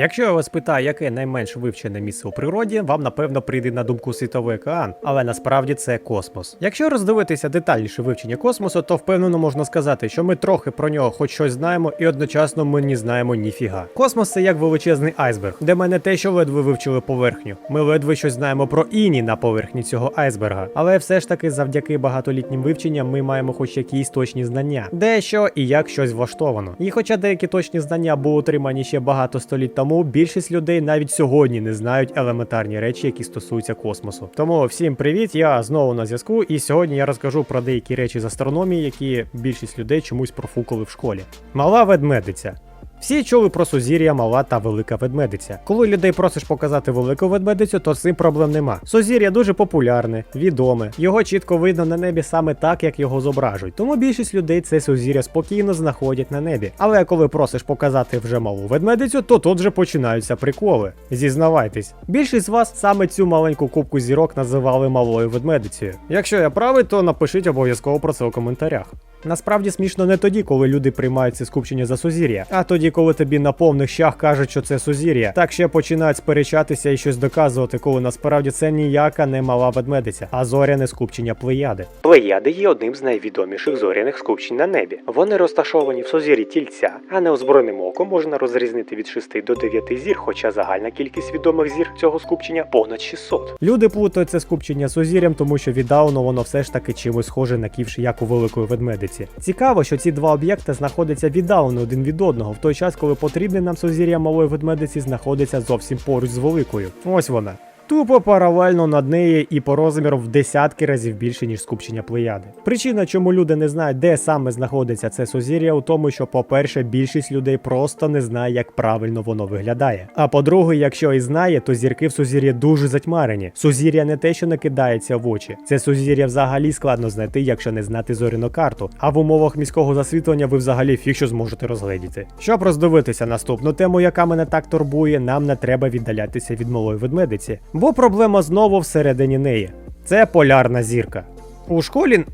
Якщо я вас питаю, яке найменш вивчене місце у природі, вам напевно прийде на думку світовий океан, але насправді це космос. Якщо роздивитися детальніше вивчення космосу, то впевнено можна сказати, що ми трохи про нього хоч щось знаємо, і одночасно ми не знаємо ніфіга. Космос це як величезний айсберг, де ми не те, що ледве вивчили поверхню. Ми ледве щось знаємо про іні на поверхні цього айсберга. Але все ж таки, завдяки багатолітнім вивченням, ми маємо хоч якісь точні знання, де що і як щось влаштовано. І хоча деякі точні знання були отримані ще багато століть тому, більшість людей навіть сьогодні не знають елементарні речі, які стосуються космосу. Тому всім привіт! Я знову на зв'язку, і сьогодні я розкажу про деякі речі з астрономії, які більшість людей чомусь профукали в школі. Мала ведмедиця. Всі чули про сузір'я, мала та велика ведмедиця. Коли людей просиш показати велику ведмедицю, то з цим проблем нема. Сузір'я дуже популярне, відоме. Його чітко видно на небі саме так, як його зображують. Тому більшість людей це сузір'я спокійно знаходять на небі. Але коли просиш показати вже малу ведмедицю, то тут же починаються приколи. Зізнавайтесь, більшість з вас саме цю маленьку кубку зірок називали малою ведмедицею. Якщо я правий, то напишіть обов'язково про це у коментарях. Насправді смішно не тоді, коли люди приймають це скупчення за сузір'я, а тоді, коли тобі на повних щах кажуть, що це сузір'я, так ще починають сперечатися і щось доказувати, коли насправді це ніяка не мала ведмедиця, а зоряне скупчення плеяди. Плеяди є одним з найвідоміших зоряних скупчень на небі. Вони розташовані в сузір'ї тільця, а неозброєним оком можна розрізнити від 6 до 9 зір, хоча загальна кількість відомих зір цього скупчення понад 600. Люди плутають це скупчення сузір'ям, тому що віддалено воно все ж таки чимось схоже на ківш, як у великої ведмедиці. Цікаво, що ці два об'єкти знаходяться віддалено один від одного, в той час, коли потрібне нам сузір'я малої ведмедиці знаходиться зовсім поруч з великою. Ось вона. Тупо паралельно над нею і по розміру в десятки разів більше, ніж скупчення плеяди. Причина, чому люди не знають, де саме знаходиться це сузір'я, у тому, що, по-перше, більшість людей просто не знає, як правильно воно виглядає. А по-друге, якщо і знає, то зірки в сузір'ї дуже затьмарені. Сузір'я не те, що не кидається в очі. Це сузір'я взагалі складно знайти, якщо не знати зоряну карту. А в умовах міського засвітлення ви взагалі фіг що зможете розгледіти. Щоб роздивитися наступну тему, яка мене так турбує, нам не треба віддалятися від малої ведмедиці. Бо проблема знову всередині неї. Це полярна зірка. У школі.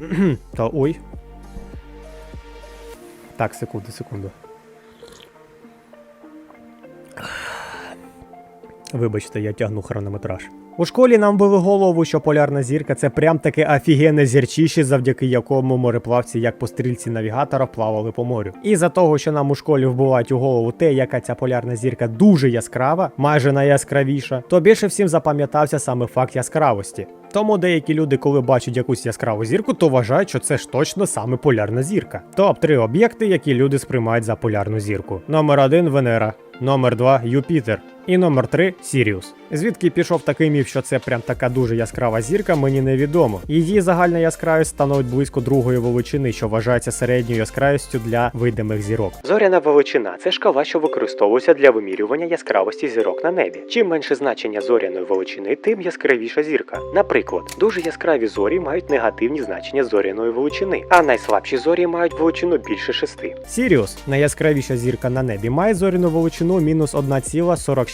Та ой. Так, секунду, секунду. Вибачте, я тягну хронометраж. У школі нам били голову, що полярна зірка це прям таке офігенне зірчище, завдяки якому мореплавці, як по стрільці навігатора, плавали по морю. І за того, що нам у школі вбивають у голову те, яка ця полярна зірка дуже яскрава, майже найяскравіша, то більше всім запам'ятався саме факт яскравості. Тому деякі люди, коли бачать якусь яскраву зірку, то вважають, що це ж точно саме полярна зірка. Топ 3 об'єкти, які люди сприймають за полярну зірку. Номер 1 Венера, номер 2 Юпітер. І номер 3 Сіріус. Звідки пішов такий міф, що це прям така дуже яскрава зірка, мені невідомо. Її загальна яскравість становить близько другої величини, що вважається середньою яскравістю для видимих зірок. Зоряна величина це шкала, що використовується для вимірювання яскравості зірок на небі. Чим менше значення зоряної величини, тим яскравіша зірка. Наприклад, дуже яскраві зорі мають негативні значення зоряної величини, а найслабші зорі мають величину більше 6. Сіріус, найяскравіша зірка на небі, має зоряну величину мінус 1,46.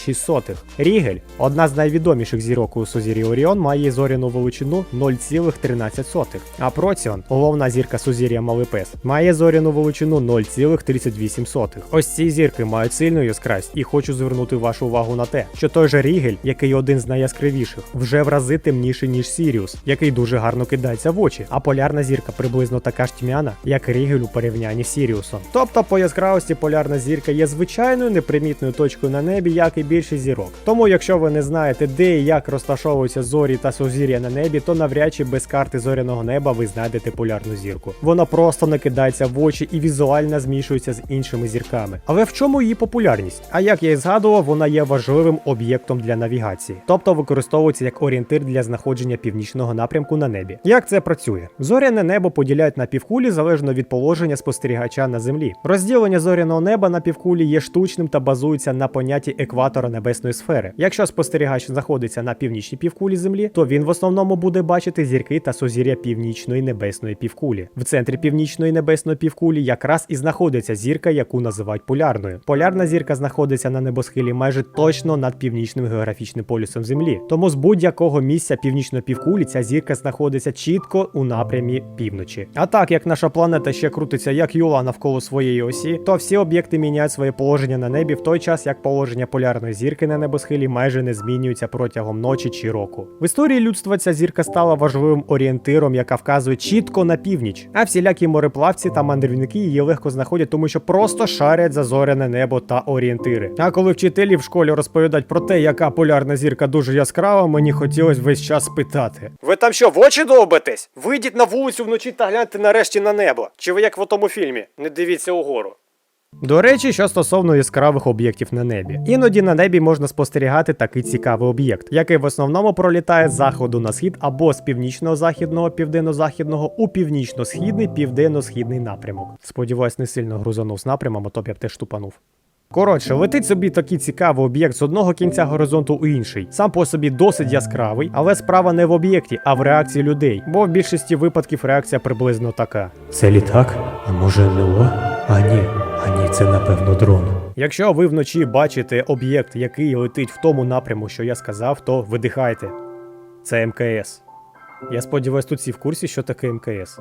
Рігель, одна з найвідоміших зірок у сузір'ї Оріон, має зоряну величину 0,13. А Проціон, головна зірка сузір'я Малипес, має зоряну величину 0,38. Ось ці зірки мають сильну яскравість, і хочу звернути вашу увагу на те, що той же Рігель, який один з найяскравіших, вже в рази темніший, ніж Сіріус, який дуже гарно кидається в очі, а полярна зірка приблизно така ж тьмяна, як Рігель у порівнянні з Сіріусом. Тобто по яскравості полярна зірка є звичайною непримітною точкою на небі, як і більшість зірок. Тому, якщо ви не знаєте, де і як розташовуються зорі та сузір'я на небі, то навряд чи без карти зоряного неба ви знайдете полярну зірку. Вона просто не кидається в очі і візуально змішується з іншими зірками. Але в чому її популярність? А як я і згадував, вона є важливим об'єктом для навігації, тобто використовується як орієнтир для знаходження північного напрямку на небі. Як це працює? Зоряне небо поділяють на півкулі залежно від положення спостерігача на землі. Розділення зоряного неба на півкулі є штучним та базується на понятті екватора індикатора небесної сфери. Якщо спостерігач знаходиться на північній півкулі Землі, то він в основному буде бачити зірки та сузір'я північної небесної півкулі. В центрі північної небесної півкулі якраз і знаходиться зірка, яку називають полярною. Полярна зірка знаходиться на небосхилі майже точно над північним географічним полюсом Землі. Тому з будь-якого місця північної півкулі ця зірка знаходиться чітко у напрямі півночі. А так як наша планета ще крутиться як юла навколо своєї осі, то всі об'єкти міняють своє положення на небі в той час, як положення полярної зірки на небосхилі майже не змінюється протягом ночі чи року. В історії людства ця зірка стала важливим орієнтиром, яка вказує чітко на північ. А всілякі мореплавці та мандрівники її легко знаходять, тому що просто шарять за зоряне небо та орієнтири. А коли вчителі в школі розповідають про те, яка полярна зірка дуже яскрава, мені хотілося весь час спитати: Ви там що, в очі довбитесь? Вийдіть на вулицю вночі та гляньте нарешті на небо. Чи ви як в тому фільмі? Не дивіться угору. До речі, що стосовно яскравих об'єктів на небі, іноді на небі можна спостерігати такий цікавий об'єкт, який в основному пролітає з заходу на схід або з північно-західного південно-західного у північно-східний південно-східний напрямок. Сподіваюсь, не сильно грузанув з напрямом, а то б я б теж тупанув. Коротше, летить собі такий цікавий об'єкт з одного кінця горизонту у інший. Сам по собі досить яскравий, але справа не в об'єкті, а в реакції людей. Бо в більшості випадків реакція приблизно така. Це літак? А може НЛО? А ні, це напевно дрон. Якщо ви вночі бачите об'єкт, який летить в тому напряму, що я сказав, то видихайте. Це МКС. Я сподіваюсь, тут всі в курсі, що таке МКС.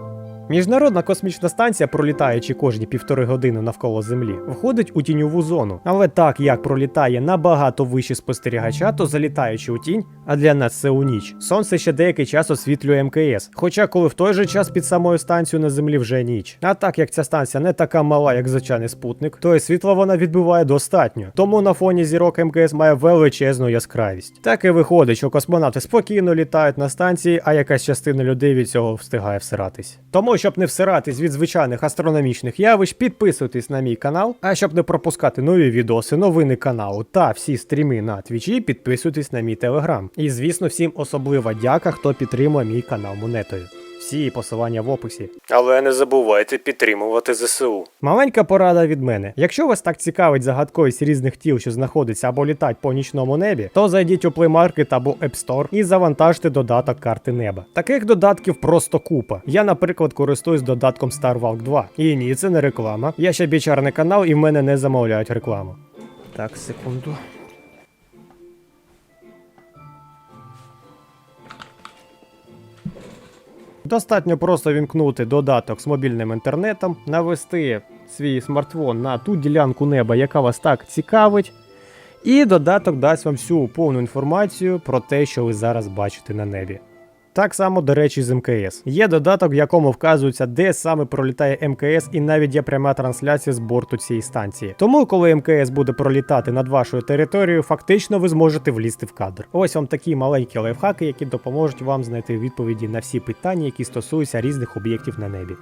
Міжнародна космічна станція, пролітаючи кожні півтори години навколо Землі, входить у тіньову зону. Але так як пролітає набагато вище спостерігача, то залітаючи у тінь, а для нас це у ніч, сонце ще деякий час освітлює МКС. Хоча коли в той же час під самою станцією на землі вже ніч. А так як ця станція не така мала, як звичайний спутник, то і світла вона відбиває достатньо. Тому на фоні зірок МКС має величезну яскравість. Так і виходить, що космонавти спокійно літають на станції, а якась частина людей від цього встигає всиратись. Тому, щоб не всиратись від звичайних астрономічних явищ, підписуйтесь на мій канал. А щоб не пропускати нові відоси, новини каналу та всі стріми на твічі, підписуйтесь на мій телеграм. І звісно, всім особлива дяка, хто підтримує мій канал монетою. Всі посилання в описі. Але не забувайте підтримувати ЗСУ. Маленька порада від мене. Якщо вас так цікавить загадковість різних тіл, що знаходиться або літать по нічному небі, то зайдіть у Play Market або App Store і завантажте додаток карти неба. Таких додатків просто купа. Я, наприклад, користуюсь додатком Star Walk 2. І ні, це не реклама. Я ще бічарний канал і в мене не замовляють рекламу. Так, секунду. Достатньо просто вімкнути додаток з мобільним інтернетом, навести свій смартфон на ту ділянку неба, яка вас так цікавить, і додаток дасть вам всю повну інформацію про те, що ви зараз бачите на небі. Так само, до речі, з МКС. Є додаток, в якому вказується, де саме пролітає МКС, і навіть є пряма трансляція з борту цієї станції. Тому, коли МКС буде пролітати над вашою територією, фактично ви зможете влізти в кадр. Ось вам такі маленькі лайфхаки, які допоможуть вам знайти відповіді на всі питання, які стосуються різних об'єктів на небі.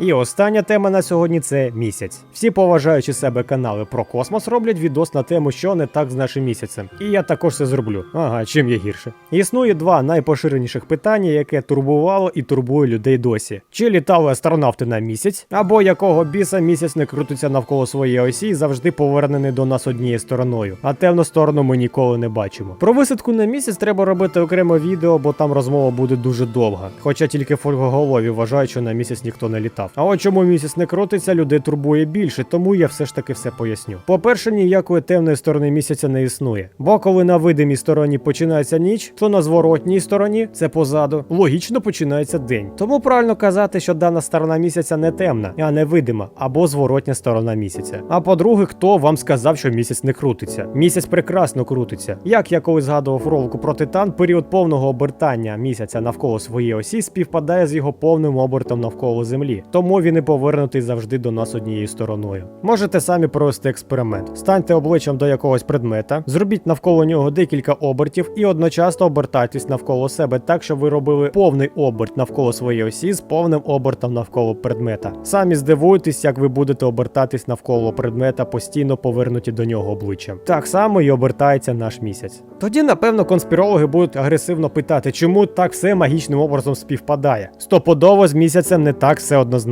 І остання тема на сьогодні це місяць. Всі поважаючи себе канали про космос роблять відос на тему, що не так з нашим місяцем. І я також це зроблю. Ага, чим є гірше. Існує два найпоширеніших питання, яке турбувало і турбує людей досі: чи літали астронавти на місяць, або якого біса місяць не крутиться навколо своєї осі і завжди повернений до нас однією стороною, а темну сторону ми ніколи не бачимо. Про висадку на місяць треба робити окремо відео, бо там розмова буде дуже довга. Хоча тільки фольгоголові вважають, що на місяць ніхто не літав. А от чому місяць не крутиться, людей турбує більше, тому я все ж таки все поясню. По-перше, ніякої темної сторони місяця не існує. Бо коли на видимій стороні починається ніч, то на зворотній стороні, це позаду, логічно починається день. Тому правильно казати, що дана сторона місяця не темна, а не видима, або зворотня сторона місяця. А по-друге, хто вам сказав, що місяць не крутиться? Місяць прекрасно крутиться. Як я колись згадував ролику про титан, період повного обертання місяця навколо своєї осі співпадає з його повним обертом навколо Землі. Тому він і повернутий завжди до нас однією стороною. Можете самі провести експеримент. Станьте обличчям до якогось предмета, зробіть навколо нього декілька обертів і одночасно обертайтесь навколо себе так, щоб ви робили повний оберт навколо своєї осі з повним обертом навколо предмета. Самі здивуєтесь, як ви будете обертатись навколо предмета, постійно повернуті до нього обличчям. Так само і обертається наш місяць. Тоді, напевно, конспірологи будуть агресивно питати, чому так все магічним образом співпадає. Стопудово з місяцем не так все однозначно.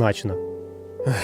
Ех.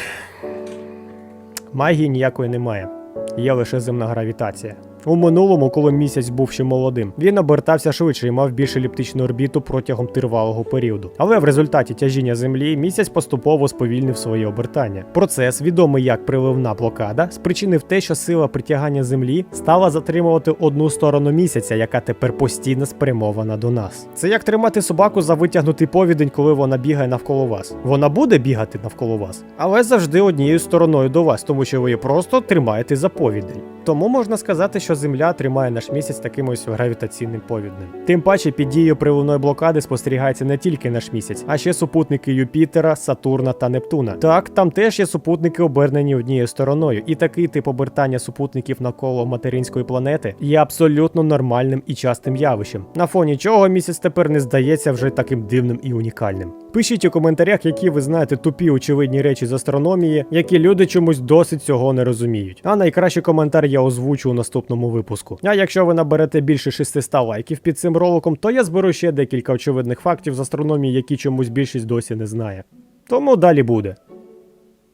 Магії ніякої немає, є лише земна гравітація. У минулому, коли місяць був ще молодим, він обертався швидше і мав більш еліптичну орбіту протягом тривалого періоду. Але в результаті тяжіння Землі місяць поступово сповільнив своє обертання. Процес, відомий як приливна блокада, спричинив те, що сила притягання Землі стала затримувати одну сторону місяця, яка тепер постійно спрямована до нас. Це як тримати собаку за витягнутий повідень, коли вона бігає навколо вас. Вона буде бігати навколо вас, але завжди однією стороною до вас, тому що ви її просто тримаєте за повідень. Тому можна сказати, що Земля тримає наш місяць таким ось гравітаційним повіднем. Тим паче під дією приливної блокади спостерігається не тільки наш місяць, а ще супутники Юпітера, Сатурна та Нептуна. Так, там теж є супутники обернені однією стороною, і такий тип обертання супутників навколо материнської планети є абсолютно нормальним і частим явищем, на фоні чого місяць тепер не здається вже таким дивним і унікальним. Пишіть у коментарях, які ви знаєте тупі очевидні речі з астрономії, які люди чомусь досить цього не розуміють. А найкращий коментар я озвучу у наступному випуску. А якщо ви наберете більше 600 лайків під цим роликом, то я зберу ще декілька очевидних фактів з астрономії, які чомусь більшість досі не знає. Тому далі буде.